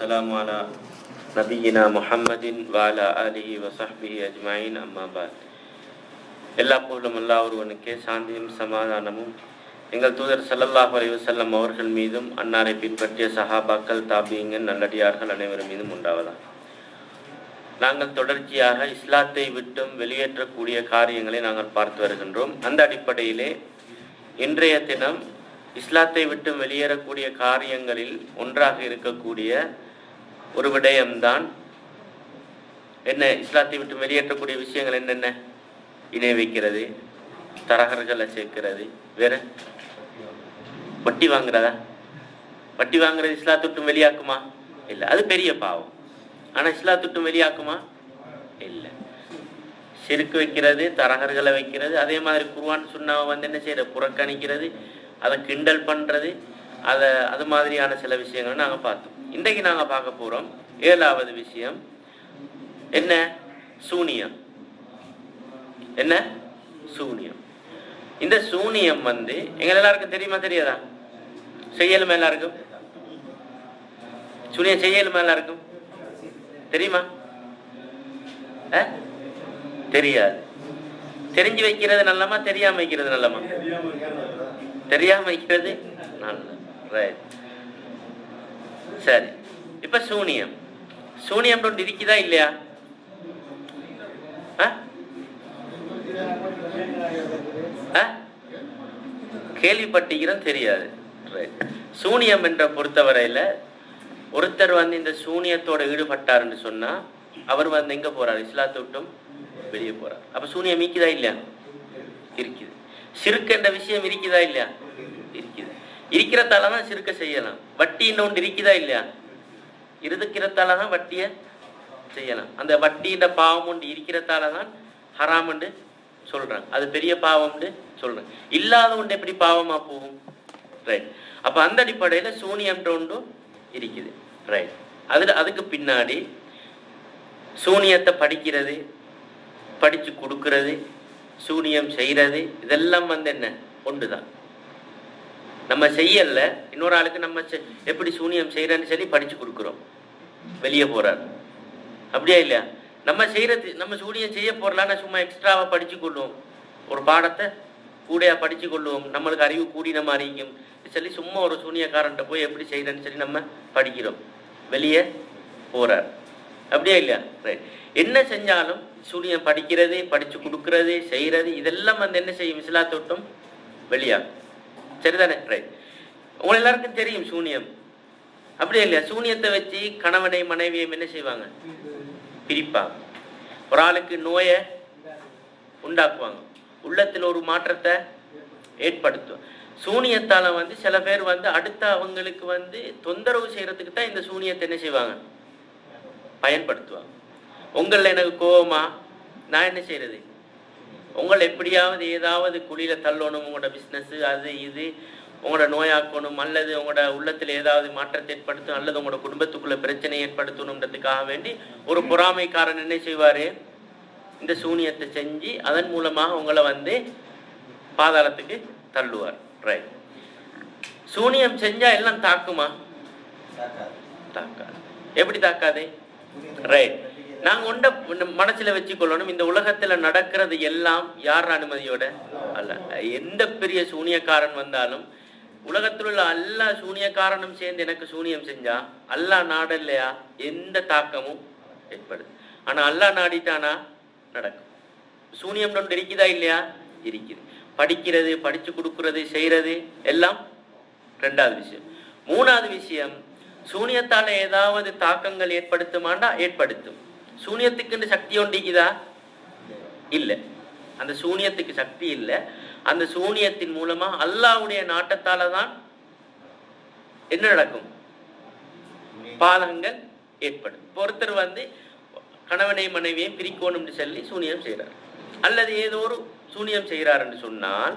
والسلام على நபியினா முஹம்மதின் வாலா அலிஹி வசஹ்பிஹி அஜ்மாயின் அம்மா பாத் எல்லா புகழும் அல்லா ஒருவனுக்கே சாந்தியும் சமாதானமும் எங்கள் தூதர் ஸல்லல்லாஹு அலைஹி வஸல்லம் அவர்கள் மீதும் அன்னாரை பின்பற்றிய சஹாபாக்கள் தாபியங்கள் நல்லடியார்கள் அனைவரும் மீதும் உண்டாவதா நாங்கள் தொடர்ச்சியாக இஸ்லாத்தை விட்டும் வெளியேற்றக்கூடிய காரியங்களை நாங்கள் பார்த்து வருகின்றோம் அந்த அடிப்படையிலே இன்றைய தினம் இஸ்லாத்தை விட்டு வெளியேறக்கூடிய காரியங்களில் ஒன்றாக இருக்கக்கூடிய ஒரு விடயம்தான். என்ன இஸ்லாத்தை விட்டு வெளியேற்றக்கூடிய விஷயங்கள் என்னென்ன? இணை வைக்கிறது தரகர்களை சேர்க்கிறது வேற? வட்டி வாங்குறதா? வட்டி வாங்குறது இஸ்லாத்து விட்டு வெளியாக்குமா? இல்லை அது பெரிய பாவம். ஆனா இஸ்லாத்தை விட்டு வெளியாக்குமா? இல்லை. செருக்கு வைக்கிறது தரகர்களை வைக்கிறது அதே மாதிரி குருவான் சுண்ணாவை வந்து என்ன செய்யற புறக்கணிக்கிறது அதை கிண்டல் பண்றது அதை அது மாதிரியான சில விஷயங்கள் நாங்கள் பார்த்தோம். இன்றைக்கு நாங்கள் பார்க்க போகிறோம் ஏழாவது விஷயம். என்ன? சூனியம். என்ன? சூனியம். இந்த சூனியம் வந்து எங்கள் எல்லாருக்கும் தெரியுமா தெரியாதா? செய்யலுமா எல்லாருக்கும்? சூனியம் செய்யலுமா எல்லாருக்கும்? தெரியுமா? தெரியாது. தெரிஞ்சு வைக்கிறது நல்லமா தெரியாம வைக்கிறது நல்லமா? தெரியாம வைக்கிறது நல்ல ரைட் சரி. இப்ப சூனியம். சூனியம் ஒன்று இருக்குதா இல்லையா? ஆ? ஆ? கேள்விப்பட்டிக்கிறோம் தெரியாது. சூனியம் என்ற பொறுத்தவரையில ஒருத்தர் வந்து இந்த சூனியத்தோட ஈடுபட்டாருன்னு சொன்னா அவர் வந்து எங்க போறார்? இஸ்லாத்தை விட்டும் வெளியே போறார். அப்ப சூனியம் இருக்குதா இல்லையா? இருக்குது. சிறுக்கு என்ற விஷயம் இருக்குதா இல்லையா? இருக்குது. இருக்கிறதால தான் சிறுக்க செய்யலாம். வட்டி ஒன்று இருக்குதா இல்லையா? இருக்கிறதால தான் வட்டியை செய்யலாம். அந்த வட்டியின் பாவம் ஒன்று இருக்கிறதால தான் ஹராம் என்று சொல்றாங்க. அது பெரிய பாவம்னு சொல்றாங்க. இல்லாத ஒன்று எப்படி பாவமா போகும்? ரைட் அப்ப அந்த அடிப்படையில சூனியம்ன்ற ஒன்றும் இருக்குது. ரைட் அதுல அதுக்கு பின்னாடி சூனியத்தை படிக்கிறது படிச்சு கொடுக்கறது சூனியம் செய்யறது இதெல்லாம் வந்து என்ன? ஒன்றுதான். நம்ம செய்யல இன்னொரு ஆளுக்கு நம்ம செ- எப்படி சூனியம் செய்யறேன்னு சொல்லி படிச்சு கொடுக்குறோம். வெளியே போறாரு. அப்படியா இல்லையா? நம்ம செய்யறது நம்ம சூனியம் செய்ய போறலாம்னா சும்மா எக்ஸ்ட்ராவா படிச்சு கொள்ளுவோம். ஒரு பாடத்தை கூடையா படிச்சு கொள்ளுவோம். நம்மளுக்கு அறிவு கூடின மாதிரி சொல்லி சும்மா ஒரு சூனியக்காரன்ட்ட போய் எப்படி செய்யறேன்னு சொல்லி நம்ம படிக்கிறோம். வெளியே போறார். அப்படியா இல்லையா? ரைட் என்ன செஞ்சாலும் சூனியம் படிக்கிறது படிச்சு கொடுக்கறது செய்யறது இதெல்லாம் வந்து என்ன செய்யும்? இஸ்லாத்தை விட்டும் வெளியாகும். சரிதானே? ரைட் உங்களை எல்லாருக்கும் தெரியும் சூனியம். அப்படியே இல்லையா? சூனியத்தை வச்சு கணவனை மனைவியும் என்ன செய்வாங்க? பிரிப்பாங்க. ஒரு ஆளுக்கு நோயை உண்டாக்குவாங்க. உள்ளத்தில் ஒரு மாற்றத்தை ஏற்படுத்தும் சூனியத்தால வந்து சில பேர் வந்து அடுத்த அவங்களுக்கு வந்து தொந்தரவு செய்யறதுக்கு தான் இந்த சூனியத்தை என்ன செய்வாங்க? பயன்படுத்துவாங்க. உங்களில் எனக்கு கோபமா நான் என்ன செய்யறது? உங்களை எப்படியாவது ஏதாவது குழியில தள்ளணும் உங்களோட பிஸ்னஸ் அது இது உங்களோட நோயாக்கணும் அல்லது உங்களோட உள்ளத்தில் ஏதாவது மாற்றத்தை ஏற்படுத்தும் அல்லது உங்களோட குடும்பத்துக்குள்ள பிரச்சனை ஏற்படுத்தணுன்றதுக்காக வேண்டி ஒரு பொறாமைக்காரன் என்ன செய்வாரு? இந்த சூனியத்தை செஞ்சு அதன் மூலமாக உங்களை வந்து பாதாளத்துக்கு தள்ளுவார். ரைட் சூனியம் செஞ்சா எல்லாம் தாக்குமா? தாக்காது. எப்படி தாக்காது? ரைட் நாங்க உண்ட மனசுல வச்சுக்கொள்ளணும். இந்த உலகத்துல நடக்கிறது எல்லாம் யார் அனுமதியோட? அல்ல. எந்த பெரிய சூனியக்காரன் வந்தாலும் உலகத்தில் உள்ள எல்லா சூனியக்காரனும் சேர்ந்து எனக்கு சூனியம் செஞ்சா அல்லாஹ் நாடல்லையா எந்த தாக்கமும் ஏற்படுது. ஆனா அல்லாஹ் நாடிட்டானா? நடக்கும். சூனியம் ஒன்று இருக்குதா இல்லையா? இருக்குது. படிக்கிறது படிச்சு கொடுக்கறது செய்யறது எல்லாம் ரெண்டாவது விஷயம். மூணாவது விஷயம் சூனியத்தால ஏதாவது தாக்கங்கள் ஏற்படுத்துமாண்டா? ஏற்படுத்தும். சூனியத்துக்குன்னு சக்தி ஒண்டிக்குதா? இல்ல. அந்த சூனியத்துக்கு சக்தி இல்ல. அந்த சூனியத்தின் மூலமா அல்லாஹ்வுடைய நாட்டத்தால தான் என்ன நடக்கும்? பாதகங்கள் ஏற்படும். ஒருத்தர் வந்து கணவனை மனைவியை பிரிக்கணும்னு சொல்லி சூனியம் செய்கிறார். அல்லது ஏதோ ஒரு சூனியம் செய்கிறார் என்று சொன்னால்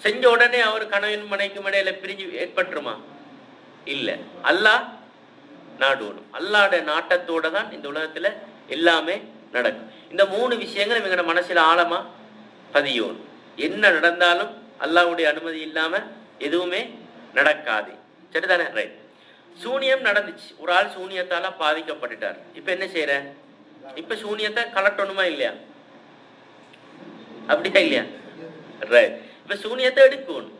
செஞ்ச உடனே அவர் கணவன் மனைக்கும் இடையில பிரிஞ்சு ஏற்பட்டுருமா? இல்ல. அல்லாஹ் நாடோடும் அல்லாட நாட்டத்தோட தான் இந்த உலகத்துல எல்லாமே நடக்கும். இந்த மூணு விஷயங்கள் இவங்களோட மனசுல ஆழமா பதியணும் என்ன நடந்தாலும் அல்லாவுடைய அனுமதி இல்லாம எதுவுமே நடக்காது. சரிதானே? ரைட் சூனியம் நடந்துச்சு. ஒரு ஆள் சூனியத்தால பாதிக்கப்பட்டுட்டார். இப்ப என்ன செய்யற இப்ப சூனியத்தை கலட்டணுமா இல்லையா? அப்படியா இல்லையா? ரைட் இப்ப சூனியத்தை எடுக்கணும்.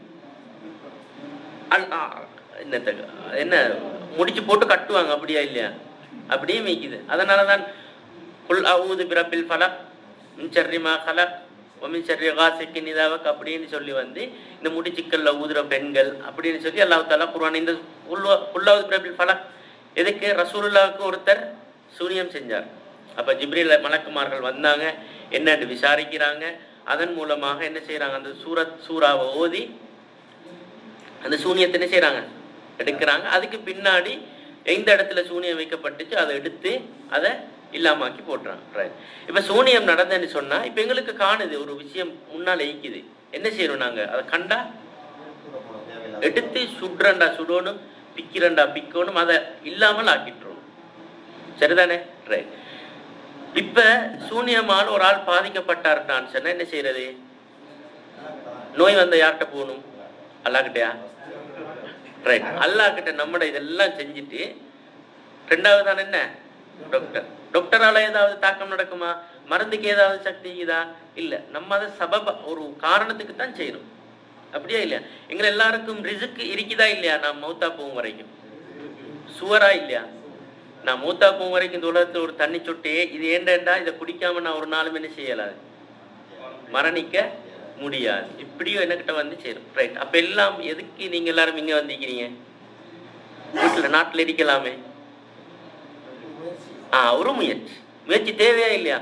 அல்- என்ன? முடிச்சு போட்டு கட்டுவாங்க அப்படியா இல்லையா? அப்படியே மீக்குது அதனாலதான் குல் அவுது பிரபில் ஃபலக் மின் சர்ரிமா கலக் ஒமின் சர்ரி காசிக்கு நிதாவக் அப்படின்னு சொல்லி வந்து இந்த முடிச்சுக்கல்ல ஊதுற பெண்கள் அப்படின்னு சொல்லி அல்லாஹ் தாலா குர்ஆன் இந்த புல்லாவது பிரபில் ஃபலக் எதுக்கு? ரசூலுல்லாவுக்கு ஒருத்தர் சூரியம் செஞ்சார். அப்போ ஜிப்ரில் மலக்குமார்கள் வந்தாங்க என்னன்னு விசாரிக்கிறாங்க. அதன் மூலமாக என்ன செய்கிறாங்க அந்த சூரத் சூறாவை ஓதி அந்த சூனியத்தை என்ன செய்கிறாங்க எடுக்கிறாங்க. அதுக்கு பின்னாடி எந்த இடத்துல சூனியம் வைக்கப்பட்டுச்சு அதை எடுத்து அதை இல்லாமாக்கி போட்டுறாங்க. ரைட் இப்ப சூனியம் நடந்தேன்னு சொன்னா இப்ப எங்களுக்கு காணுது ஒரு விஷயம் முன்னால ஈக்குது என்ன செய்யணும் நாங்க? அதை கண்டா? எடுத்து சுடுறண்டா சுடணும் பிக்கிறண்டா பிக்கணும் அதை இல்லாமல் ஆக்கிட்டுரும் சரிதானே? ரைட் இப்ப சூனியமால் ஒரு ஆள் பாதிக்கப்பட்டாருன்னு சொன்னா என்ன செய்யறது? நோய் வந்த யார்கிட்ட போகணும்? அல்லாக்கிட்டையா ரைட் அல்லாஹ் கிட்ட நம்மட இதெல்லாம் செஞ்சுட்டு ரெண்டாவது தான் என்ன? டாக்டர் டாக்டரால ஏதாவது தாக்கம் நடக்குமா? மருந்துக்கு ஏதாவது சக்தி இல்ல. நம்ம அதை சபப ஒரு காரணத்துக்கு தான் செய்யணும். அப்படியா இல்லையா? எங்களை எல்லாருக்கும் ரிசுக்கு இருக்குதா இல்லையா? நான் மௌத்தா போகும் வரைக்கும். சுவரா இல்லையா? நான் மூத்தா போகும் வரைக்கும் இந்த உலகத்துல ஒரு தண்ணி சொட்டு இது ஏண்டா? இதை குடிக்காம நான் ஒரு நாளும் என்ன செய்யலாது? மரணிக்க முடியாது. இப்படியும் என்கிட்ட வந்து சேரும். ரைட் அப்ப எல்லாம் எதுக்கு நீங்க எல்லாரும் இங்க வந்திருக்கிறீங்க? வீட்டுல நாட்டுல இருக்கலாமே. ஆ ஒரு முயற்சி. முயற்சி தேவையா இல்லையா?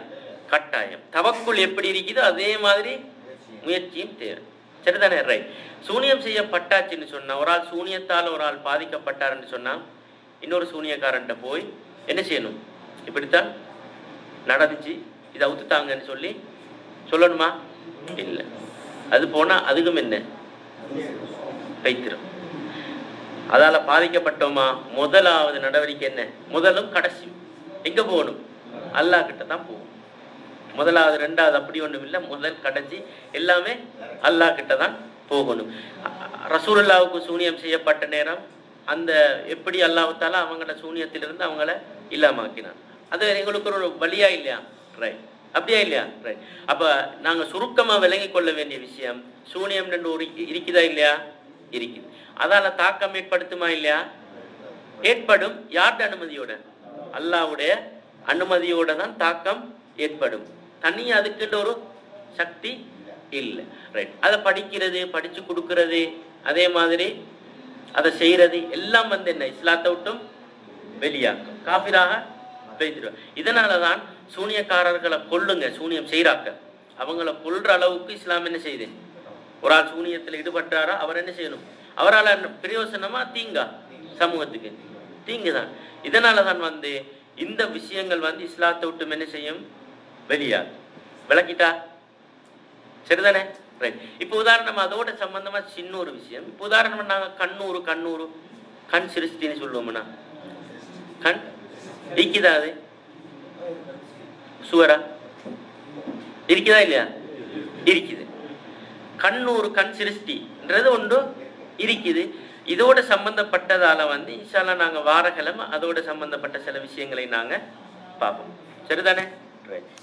கட்டாயம். தவக்குள் எப்படி இருக்குதோ அதே மாதிரி முயற்சியும் தேவை. சரிதானே? ரைட் சூனியம் செய்யப்பட்டாச்சுன்னு சொன்னா ஒரு ஆள் சூனியத்தால் ஒரு ஆள் பாதிக்கப்பட்டாருன்னு சொன்னா இன்னொரு சூனியக்காரன்ட்ட போய் என்ன செய்யணும்? இப்படித்தான் நடந்துச்சு. இதை அவுத்துட்டாங்கன்னு சொல்லி சொல்லணுமா? இல்லை. அது போனா அதுக்கும் என்ன? கைத்திரும் அதால பாதிக்கப்பட்டோமா? முதலாவது நடவடிக்கை என்ன? முதலும் கடைசி. எங்க போகணும்? அல்லாஹ் கிட்ட தான் போகும் முதலாவது ரெண்டாவது அப்படி ஒண்ணும் இல்லை. முதல் கடைசி எல்லாமே அல்லாஹ் கிட்ட தான் போகணும். ரசூலுல்லாவுக்கு சூனியம் செய்யப்பட்ட நேரம் அந்த எப்படி அல்லாஹால அவங்கள சூனியத்திலிருந்து அவங்கள இல்லாமாக்கினான் அது எங்களுக்கு ஒரு வழியா இல்லையா? ரைட் அப்படியா இல்லையா? ரைட் அப்ப நாங்க சுருக்கமா விளங்கி கொள்ள வேண்டிய விஷயம் சூனியம் ரெண்டு ஒரு இருக்குதா இல்லையா? இருக்குது அதால தாக்கம் ஏற்படுத்துமா இல்லையா? ஏற்படும். யார்ட அனுமதியோட? அல்லாவுடைய அனுமதியோட தான் தாக்கம் ஏற்படும். தனியாக அதுக்குன்ற ஒரு சக்தி இல்லை. ரைட் அதை படிக்கிறது படிச்சு கொடுக்கறது அதே மாதிரி அதை செய்யறது எல்லாம் வந்து என்ன? இஸ்லாத்தை விட்டும் வெளியாக்கும். காபிராக இதனால இதனாலதான் சூனியக்காரர்களை கொல்லுங்க சூனியம் செய்கிறாக்க அவங்கள கொல்ற அளவுக்கு இஸ்லாம் என்ன செய்யுது? ஒரு ஆள் சூனியத்தில் ஈடுபட்டாரா? அவர் என்ன செய்யணும்? அவரால் பிரயோசனமா? தீங்கா? சமூகத்துக்கு. தீங்கு தான் இதனால தான் வந்து இந்த விஷயங்கள் வந்து இஸ்லாத்தை விட்டு என்ன செய்யும்? வெளியா. விளக்கிட்டா? சரிதானே? ரைட் இப்போ உதாரணம் அதோட சம்பந்தமா சின்ன ஒரு விஷயம். இப்போ உதாரணம் நாங்கள் கண்ணூறு கண்ணூறு கண் சிருஷ்டின்னு சொல்லுவோம்னா. கண்? இருக்குதா அது. சுவரா? இருக்குதா இல்லையா? இருக்குது. கண்ணூறு கண் சிருஷ்டின்றது ஒன்று இருக்குது. இதோட சம்பந்தப்பட்டதால வந்து இன்ஷால்லா நாங்கள் வாரக்கிழமை அதோட சம்பந்தப்பட்ட சில விஷயங்களை நாங்கள் பார்ப்போம். சரிதானே?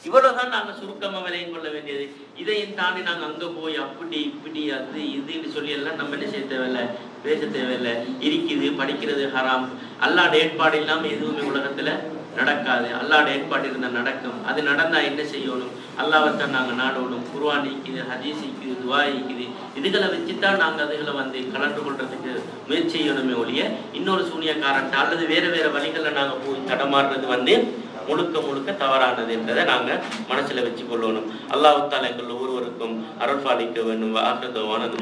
இவ்வளவுதான் நாங்க சுருக்கமா விலையும் கொள்ள வேண்டியது. இதையும் தாண்டி நாங்க அங்க போய் அப்படி இப்படி அது இதுன்னு சொல்லி எல்லாம் நம்ம என்ன செய்ய தேவையில்ல? பேச தேவையில்லை. இருக்குது படிக்கிறது ஹராம். அல்லாட ஏற்பாடு இல்லாம எதுவுமே உலகத்துல நடக்காது. அல்லாட ஏற்பாடு இருந்தால் நடக்கும். அது நடந்தா என்ன செய்யணும்? அல்லாவைத்தான் நாங்க நாடணும் குர்ஆன் இருக்குது ஹதீஸ் இருக்குது துவா இருக்குது இதுகளை வச்சுதான் நாங்க அதுகளை வந்து கலந்து கொள்றதுக்கு முயற்சி செய்யணுமே ஒழிய இன்னொரு சூனியக்காரன்ட்ட அல்லது வேற வேற வழிகள்ல நாங்க போய் தடமாறுறது வந்து முழுக்க முழுக்க தவறானது என்றதை நாங்க மனசுல வச்சு கொள்ளணும் அல்லாஹ் எங்கள் ஒவ்வொருவருக்கும் அருள்பாலிக்க வேண்டும். ஆகிறது